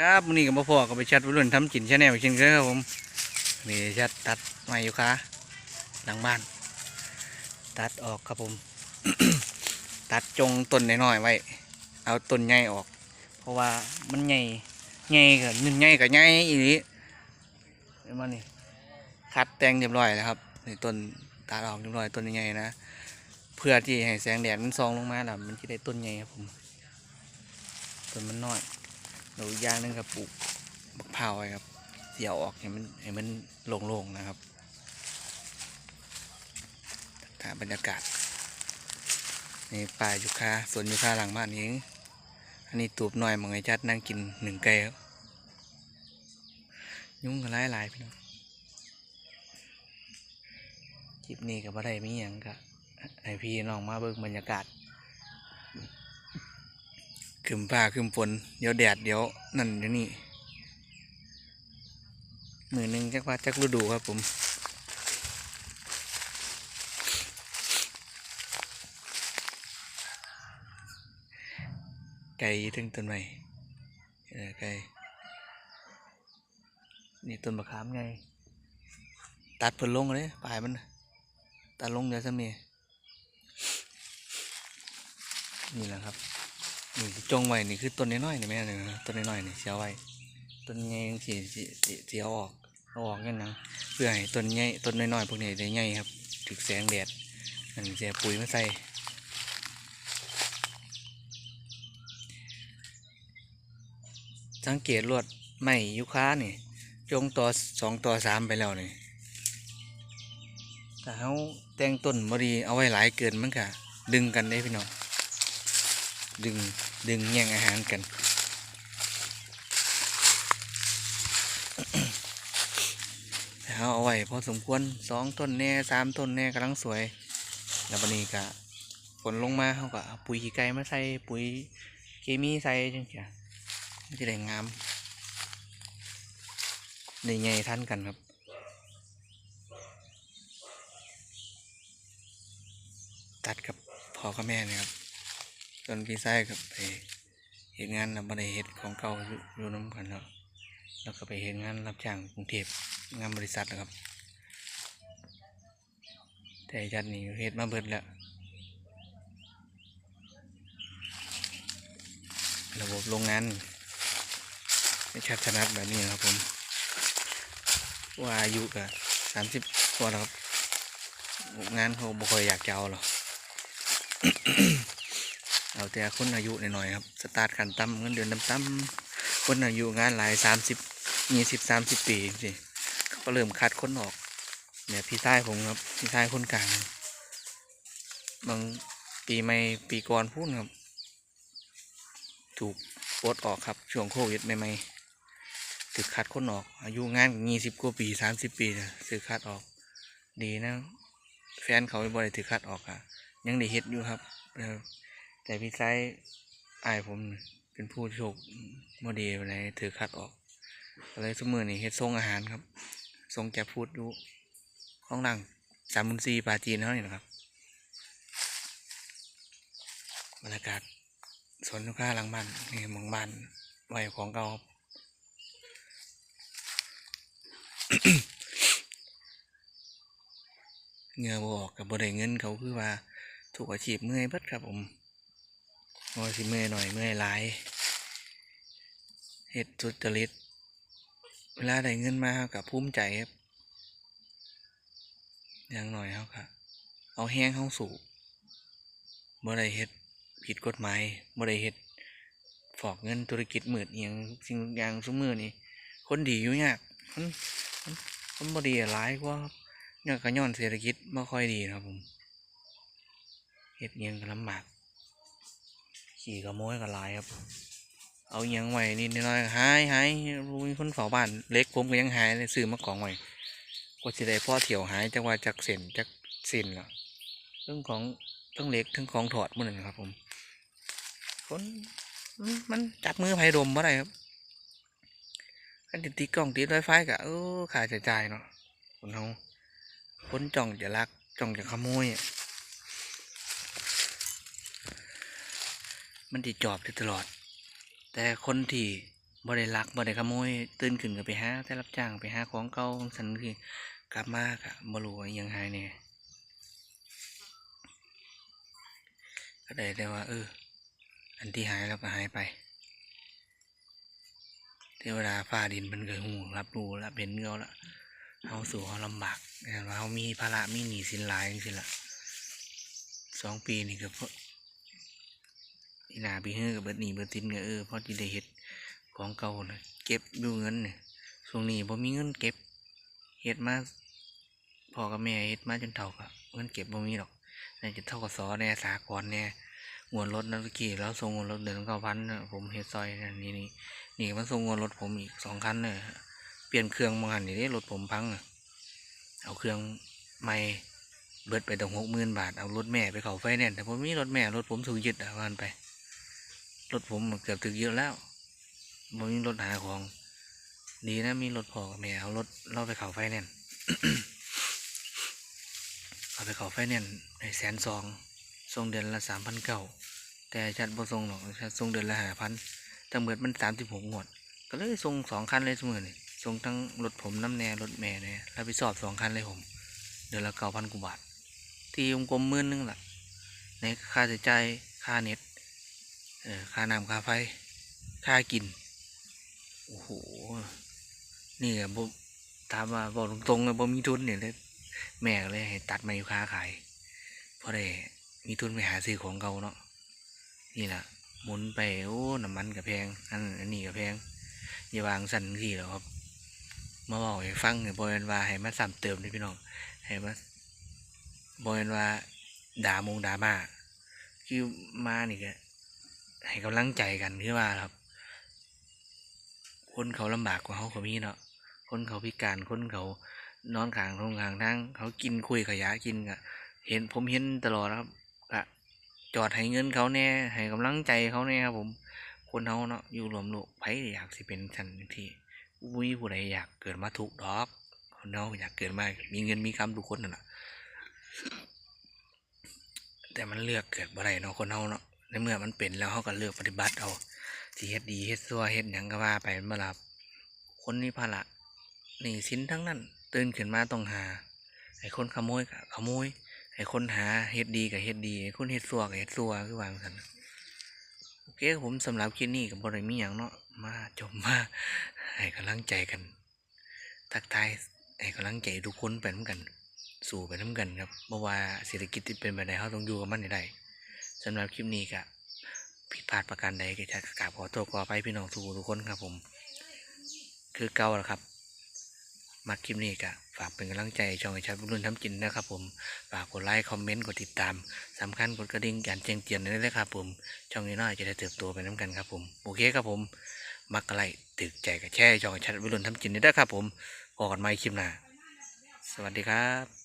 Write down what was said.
ครับมื้อนี้กับพ่อก็ไปชัดวัยรุ่นทำกินชาแนลเช่นเคยครับผมนี่ชัดตัดไม้อยู่ค้าหลังบ้าน ตัดออกครับผม ตัดจงต้นน้อยๆไว้ เอาต้นใหญ่ออก เพราะว่ามันใหญ่ใหญ่กับมันใหญ่กับใหญ่อีนี้เห็นมั้นี่คัดแต่งเรียบร้อยแล้วครับนี่ต้นตัดออกเรียบร้อยต้นใหญ่นะเพื่อที่ให้แสงแดดมันส่องลงมาแล้วมันจะได้ต้นใหญ่ครับผมต้นมันน้อย เราอีกอย่างนึงครับปลูกบักพร้าวไว้ครับ เสียวออกให้มันให้มันโล่งๆนะครับถ่ายบรรยากาศนี่ป่ายูคาสวนยูคาหลังบ้านเองอันนี้ตูบหน่อยมองไอจัดนั่งกินหนึ่งไก่ครับยุ่งกันหลายๆพี่น้องคลิปนี้กับอะไรมีอย่างกะให้พี่น้องมาเบิ่งบรรยากาศ ขึ้นฟ้าขึ้นฝนเดี๋ยวแดดเดี๋ยวนั่นเดี๋ยวนี่มือหนึ่งจักว่าจักฤดูครับผมไก่ถึงต้นไม้ไก่นี่ต้นมะขามไง ตัดเพิ่นลงเลยปลายมัน ตัดลงเดี๋ยวจะมีนี่แหละครับ นี่จงไว้นี่คือต้นน้อยๆนี่แม่นี่นะต้นน้อยๆนี่เสียไว้ต้นใหญ่ยังสีสีสีสีเอออกเอาออกกันนะเพื่อให้ต้นใหญ่ต้นน้อยๆพวกนี้ได้ใหญ่ครับถึกแสงแดดนั่นเสียปุ๋ยมาใส่สังเกตลวดไม้ยุค้านี่จงต่อสองต่อสามไปแล้วนี่แต่เขาแต่งต้นบดีเอาไว้หลายเกินมันก็ดึงกันได้พี่น้อง ดึงดึงแย่งอาหารกันแล้วเอาไว้พอสมควรสองต้นแน่สามต้นแน่กำลังสวย แล้วบันนี้ก็ฝนลงมาเขาก็ปุ๋ยขี้ไก่มาใส่ปุ๋ยเคมีใส่จังเสียมันจะได้งามได้ใหญ่ทันกันครับตัดกับพ่อกับแม่นี่ครับ ส่วนพี่ชายก็ไปเห็นงานบ่ได้เฮ็ดของเก่าอยู่ยน้ำกันแล้วแล้วก็ไปเห็นงานรับจ้างกรุงเทพงานบริษัทนะครับ แต่ยัดนี่เฮ็ดมาเบิดแล้วระบบโรงงานไม่ชัดถนัดแบบนี้นะครับผม ว่าอายุก็สามสิบกว่าแล้วครับ งานเขาบ่ค่อยอยากจะเอาหรอก เอาแต่คนอายุหน่อยๆครับ สตาร์ทขันต่ำเงินเดือนต่ำๆคนอายุงานหลายสามสิบยี่สิบสามสิบปีสิเขาก็เริ่มคัดคนออกเนี่ยพี่ชายผมครับพี่ชายคนกลางบางปีไม่ปีก่อนพูดครับ ถูกปลดออกครับ ช่วงโควิดใหม่ๆถือคัดคนออก อายุงานยี่สิบกว่าปีสามสิบปีนะถือคัดออก ดีนะ แฟนเขาไม่บ่ได้ถือคัดออกอะยังได้เฮ็ดอยู่ครับ แต่พี่ไซอายผมเป็นผู้โชคโมดีวันไหนถือคัดออกก็เลยสมือนี่เฮ็ดทรงอาหารครับทรงแกพูดอยู่ข้างหลังสามมุนซีปลาจีนเท่านี้นะครับบรรยากาศสวนลูกค้าหลังบ้านนี่มองบ้านไว้ของเก่าเงือบออกกับบริเงินเขาคือว่าถูกอาชีพเมื่อยบิดครับผม โอ้ยสิเมื่อยหน่อยเมื่อยหลายเฮ็ดสุจริต เวลาได้เงินมาเขากับภูมิใจครับอย่างหน่อยเขาค่ะเอาแห้งเขาสู่บ่ได้เฮ็ดผิดกฎหมายบ่ได้เฮ็ดฟอกเงินธุรกิจมืดอย่างสิ่งอย่างซุมือนี่คนดีอยู่ยากคนคนบดีอะหลายกว่าครับย้อนก็ย้อนเศรษฐกิจบ่ค่อยดีนะครับผมเฮ็ดเงินก็ลำบาก ขี่ขโมยก็หลายครับ เอาอยังไว้นิดน้อยหายหายรู้คนเฝ้าบ้านเล็กผมก็ยังหายเลยซื้อมากองไว้กว่าสิได้พ่อเที่ยวหายจังว่าจากเส้นจากสินละเรื่องของเรื่องเล็กเรื่องของถอดหมันนะครับ ผมคนมันจับมือไผ่ดมบ่ได้ครับกันติดตีกล้องติดไวไฟกะเออขาดจ่ายเนาะคนเฮาคนจ้องจะลักจ้องจะขโมยอะ มันที่จอบอยู่ตลอด แต่คนที่บ่ได้ลักบ่ได้ขโมยตื่นขึ้นก็ไปหาแต่รับจ้างไปหาของเก่าสันคือกลับมาก็บ่รู้ว่าอิหยังหายแหน่ยก็ได้แต่ว่า เออ อันที่หายแล้วก็หายไปเทวดาฟ้าดินมันเก็หูรับรู้รับเห็นเราละเฮาสู่เฮาลำบากเห็นว่าเฮามีภาระมีหนี้สินหลายจังๆละสองปีนี่ก็ เพราะอีหนาปีเฮือกับเบิดหนีเบิดสินก็เออพอที่ได้เฮ็ดของเก่าน่ะเก็บอยู่เงินเนี่ยช่วงนี้บ่มีเงินเก็บเฮ็ดมาพ่อกับแม่เฮ็ดมาจนเฒ่าก็เงินเก็บบ่มีหรอกน่าจะเท่ากับสอแน่สากลแน่งวดรถนั่นเมื่อกี้แล้วส่งงวดรถเดือนเก้าพันผมเฮ็ดซอยนั่นนี่นี่นี่มันส่งงวดรถผมอีกสองคันเลยเปลี่ยนเครื่องมาหันนี่เด้รถผมพังอะเอาเครื่องใหม่เบิดไปตั้งหกหมื่นบาทเอารถแม่ไปเขาไฟแนนซ์แต่ผมมีรถแม่รถผมถูกยึดอะวันไป รถผมเกือบถึงยึดแล้วผมมีรถหาของ ดีนะมีรถพอกับแม่เอารถเราไปเขาไฟแนนเอาไปเขาไฟแนนในแสนสองส่งเดือนละสามพันเก้าแต่ชัดบ่ส่งหรอกชัดส่งเดือนละห้าพันทั้งเบิดมันสามสิบหกงวด ก็เลยส่งสองคันเลยเสมอนี่ส่งทั้งรถผมน้ำแน่รถแม่เนี่ยรับผิดชอบสองคันเลยผม เดือนละเก้าพันกว่าบาท ที่วงกลมมื่นหนึงล่ะในค่าใช้จ่ายค่าเน็ต ค่าน้ำค่าไฟ ค่ากิน โอ้โห นี่อะบ่ถามว่าบอกตรงๆเลยบ่มีทุนเนี่ยเลยแม่เลยให้ตัดมาอยู่ค้าขาย เพราะได้มีทุนไปหาซื้อของเก่าเนาะ นี่แหละหมุนไปโอ้น้ำมันกับแพง อันอันนี้กับแพงอย่าวางสั่นที่หรอกครับ มาบอกให้ฟังเนี่ยบอยนว่าให้มาซ้ำเติมด้วยพี่น้อง ให้มาบอยนว่าด่ามงด่ามา คือมานี่ก็ ให้กำลังใจกันคือว่าครับ คนเขาลำบากกว่าเขาก็มีเนาะคนเขาพิการคนเขานอนขางทงขางทางเขากินคุยขยะกินก็เห็นผมเห็นตลอดครับก็จอดให้เงินเขาแน่ให้กำลังใจเขาแน่ครับ ผม คนเขาเนาะอยู่รวมโลกไผอยากสิเป็นชันที่อุ้ยผู้ใดอยากเกิดมาถูกดอกคนเขาอยากเกิดมามีเงินมีคำทุกคนน่ะแต่มันเลือกเกิดบ่ได้เนาะคนเขาเนาะ ในเมื่อมันเป็นแล้วเขาก็เลือกปฏิบัติเอาสิเฮ็ดดีเฮ็ดซัวเฮ็ดหยังก็ว่าไปมันบ่ล่ะครับ คนนี้ภาระหนี่สินทั้งนั้น ตื่นขึ้นมาต้องหาไอ้คนขโมยก็ขโมยไอ้คนหาเฮ็ดดีก็เฮ็ดดีไอ้คนเฮ็ดซัวก็เฮ็ดซัวคือวางซั่นโอเคผมสำหรับคลิปนี้กับบริมีอย่างเนาะมาจบมาให้กำลังใจกัน ทักทายให้กำลังใจทุกคนไปน้ำกัน สู่ไปน้ำกันครับเพราะว่าเศรษฐกิจที่เป็นแบบใดเขาต้องอยู่กับมันได้ สำหรับคลิปนี้ก็ผิดพลาดประการใดก็จะกราบขอโทษขออภัยพี่น้องทุกทุกคนครับผม คือเก่าแล้วครับมาคลิปนี้ก็ฝากเป็นกำลังใจช่องไอชัดบุญรุ่นทำจินนะครับผมฝากกดไลค์คอมเมนต์กดติดตามสำคัญกดกระดิ่งการแจ้งเตือนด้วยนะครับผมช่องนี้น้อยจะได้เติบโตไปน้ำกันครับผมโอเคครับผมมักอะไรตึกใจกับแช่ช่องไอชัดบุญรุ่นทำจินนี่ได้ครับผมพอกันใหม่คลิปหน้าสวัสดีครับ